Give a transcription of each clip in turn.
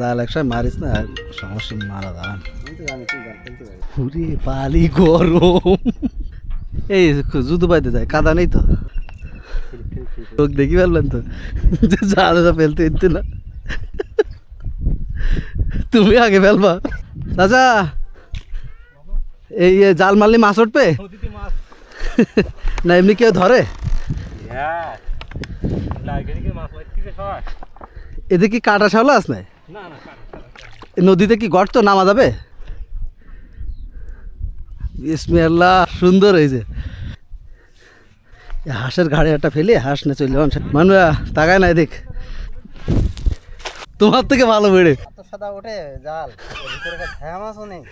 জাল একশো মারিস না সমস্যা মারা দাঁড়ান পুরি পালি গরম। এই জুতো পাইতে যায় কাদা নেই তো? লোক দেখি পারলেন তো? যে জালে ফেলতে ইচ্ছে না। তুমি আগে ফেলবা। চাচা এই জাল মারলে মাছ উঠবে? মাছ। না এমনি কেউ ধরে? হ্যাঁ। সবাই। এদিকে কি কাটা শাওলা আস নাই? নদীতে কি গর্ত নামা যাবে? বিসমিল্লাহ সুন্দর হয়েছে। হাঁসের ঘাড়ে একটা ফেলে হাঁস না চলে মানুষ তাকায় না এদিক। তোমার থেকে ভালো বেড়ে। সাদা ওঠে জাল। নেই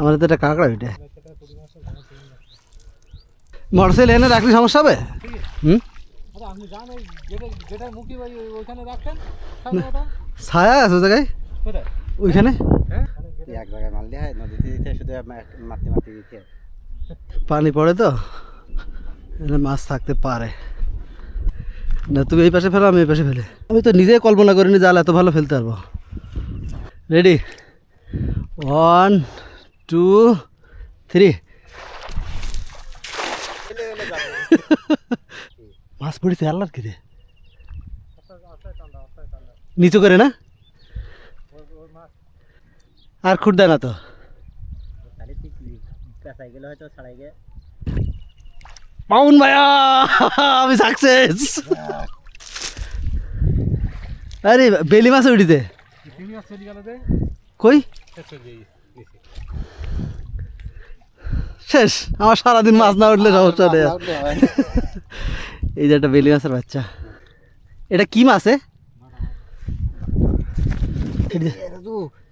আমাদের তো একটা কাঁকড়া ওইটা মোটরসাইকেল এনে রাখলে সমস্যা হবে? হুম? আপনি যান ওই যেটা যেটার মুখি ভাই ওইখানে রাখেন ছায়া আছে জায়গায়? কোথায়? ওইখানে? হ্যাঁ। এক জায়গায় মারলে হয় নদীতে দিতে শুধু মা- মারতে মারতে দিতে পানি পড়ে তো? মাছ থাকতে পারে। না তুমি এই পাশে ফেলো আমি এই পাশে ফেলে। আমি তো নিজেই কল্পনা করিনি জাল এত ভালো ফেলতে পারব। রেডি ওয়ান টু থ্রি মাছ পড়েছে আল্লাহর কি রে নিচু করে না? আর খুঁট দেয় না তো। পাউন ভাইয়া, আমি সাকসেস আরে, বেলি মাছ উঠিতে কই? শেষ, আমার সারাদিন মাছ না উঠলে সমস্যা নেই। এই যে একটা বেলি মাছের বাচ্চা। এটা কি মাছ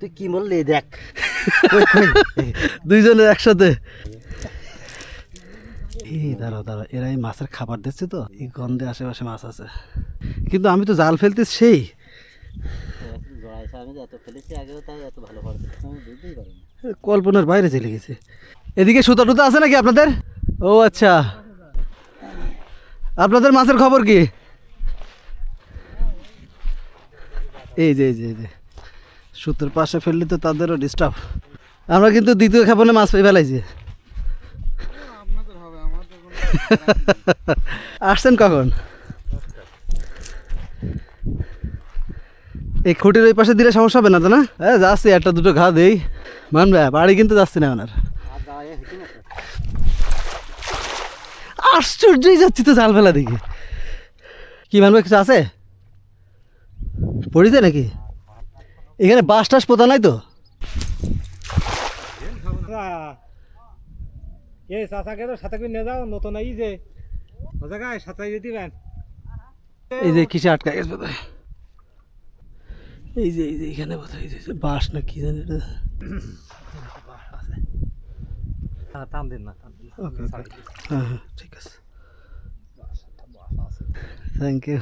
তুই কি বললি? দেখ। দুইজনের একসাথে। এই দাঁড়াও দাঁড়াও এরা এই মাছের খাবার দিচ্ছে তো। এই গন্ধে আশেপাশে মাছ আছে। কিন্তু আমি তো জাল ফেলতে সেই। কল্পনার বাইরে চলে গেছে। এদিকে সুতা টুতা আছে নাকি আপনাদের? ও আচ্ছা। আপনাদের মাছের খবর কি? এই যে এই যে এই যে। সুতোর পাশে ফেললে তো তাদেরও ডিস্টার্ব আমরা কিন্তু দ্বিতীয় খাপনে মাছ পেয়ে ফেলাইছি। আসছেন কখন? এই খুঁটির ওই পাশে দিলে সমস্যা হবে না তো না? হ্যাঁ যাচ্ছি, একটা দুটো ঘা দেই। মানবে, বাড়ি কিন্তু যাচ্ছি না ওনার আর যাওয়া হেঁটে না তো। আশ্চর্যই যাচ্ছি তো জাল ফেলা দেখি। কি মানবে কিছু আছে? পড়িতে নাকি? এখানে বাস টাস পোতা নাই তো? এ চাচাকে তো সাথে করে নিয়ে যাও নতুন এই যে। জায়গায় সাঁতাই দিবেন। এই যে কিসে আটকা গেছে বোধহয়? এই যে এই যে এখানে বোধহয় এই যে বাস না কি জানি এটা। হ্যাঁ দিন না টান দিন। না। ওকে ওকে হ্যাঁ হ্যাঁ ঠিক আছে থ্যাংক ইউ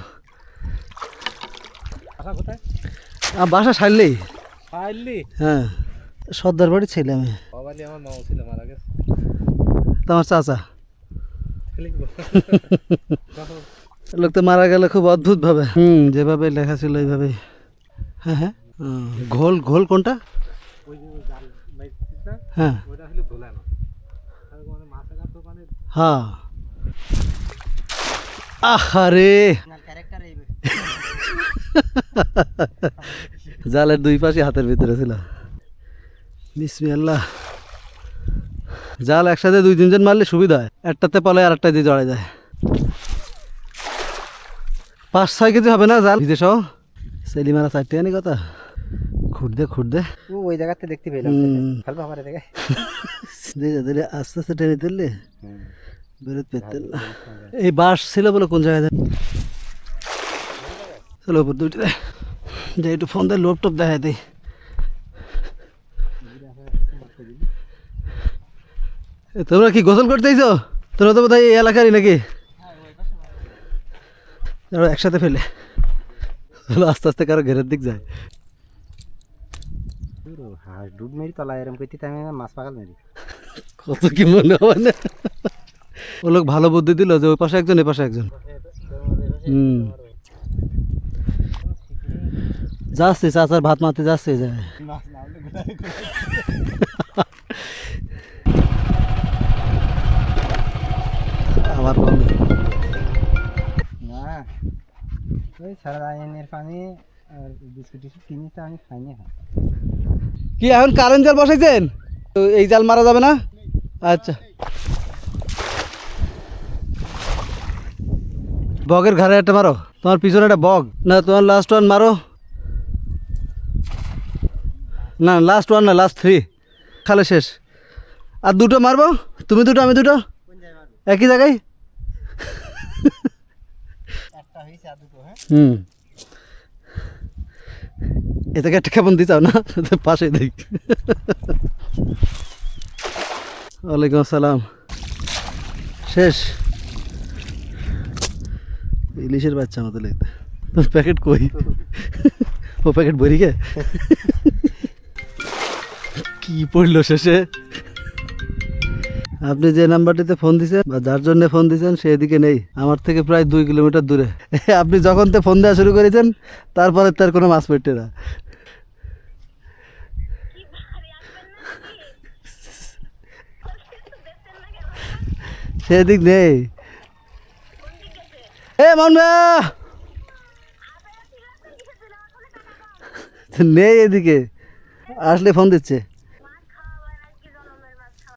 কোথায়? বাসা সারলেই হ্যাঁ সর্দার বাড়ি ছেলে আমি। বাবালি আমার মামা ছিল মারা গেছে। তোমার চাচা। লোক তো মারা গেলে খুব অদ্ভুত ভাবে হুম যেভাবে লেখা ছিল এইভাবেই। হ্যাঁ হ্যাঁ। ঘোল ঘোল কোনটা? হ্যাঁ ওইটা হলো ধুলানো আর মানে মাছের দোকানে হ্যাঁ। আহারে। জালের দুই পাশে হাতের ভিতরে ছিল। বিসমিল্লাহ। জাল একসাথে দুই তিনজন মারলে সুবিধা হয়। একটাতে পালে আর একটা দিয়ে জড়ায় যায়। পাঁচ ছয় কেজি হবে না জাল? ভিজে সহ। সেলি মারা চারটে আনি কথা। খুঁট দে খুঁট দে। ও ওই জায়গাতে দেখতে পেলাম। আস্তে আস্তে টেনে তুললে। বেরোত পেতেন এই বাস ছিল বলে কোন জায়গায়? চলো উপর দুইটা। যে একটু ফোন দিয়ে লোপ টোপ দেখাই দিই। তোমরা কি গোসল করতেইছো তোমরা তো বোধহয় এই এলাকারই নাকি? একসাথে ফেলে। চলো আস্তে আস্তে কারও ঘেরের দিক যায়। হাঁস ডুব মেরি তলা এরম করতে আমি মাছ পাকাল মেরি। কত কি মনে হবে না? ও লোক ভালো বুদ্ধি দিল যে ওই পাশে একজন এ পাশে একজন। হুম। যাচ্ছে চাচার ভাত মারতে যাচ্ছে যায় আবার কমে না ওই সারা আইনের পানি আর বিস্কুট টিস্কুট তো আমি খাইনি কি এখন কারেন্ট জাল বসাইছেন? তো এই জাল মারা যাবে না? আচ্ছা। বগের ঘরে একটা মারো। তোমার পিছনে একটা বগ। না, তোমার লাস্ট ওয়ান মারো। না লাস্ট ওয়ান না লাস্ট থ্রি খালে শেষ। আর দুটো মারবো? তুমি দুটো, আমি দুটো? একই জায়গায়? হুম। এটাকে একটা কেমন দিতাম না পাশে দেখ। ওয়ালাইকুম আসসালাম। শেষ। ইলিশের বাচ্চা মতো লিখতে তোর প্যাকেট কই? ও প্যাকেট ভরি গে? কি পড়ল শেষে? আপনি যে নাম্বারটিতে ফোন দিছেন বা যার জন্য ফোন দিছেন, সে এদিকে নেই। আমার থেকে প্রায় দুই কিলোমিটার দূরে। আপনি যখন তো ফোন দেওয়া শুরু করেছেন, তারপরে তার কোনো মাছ পড়তে না। সেদিক নেই। এ মন নেই এদিকে। আসলে ফোন দিচ্ছে।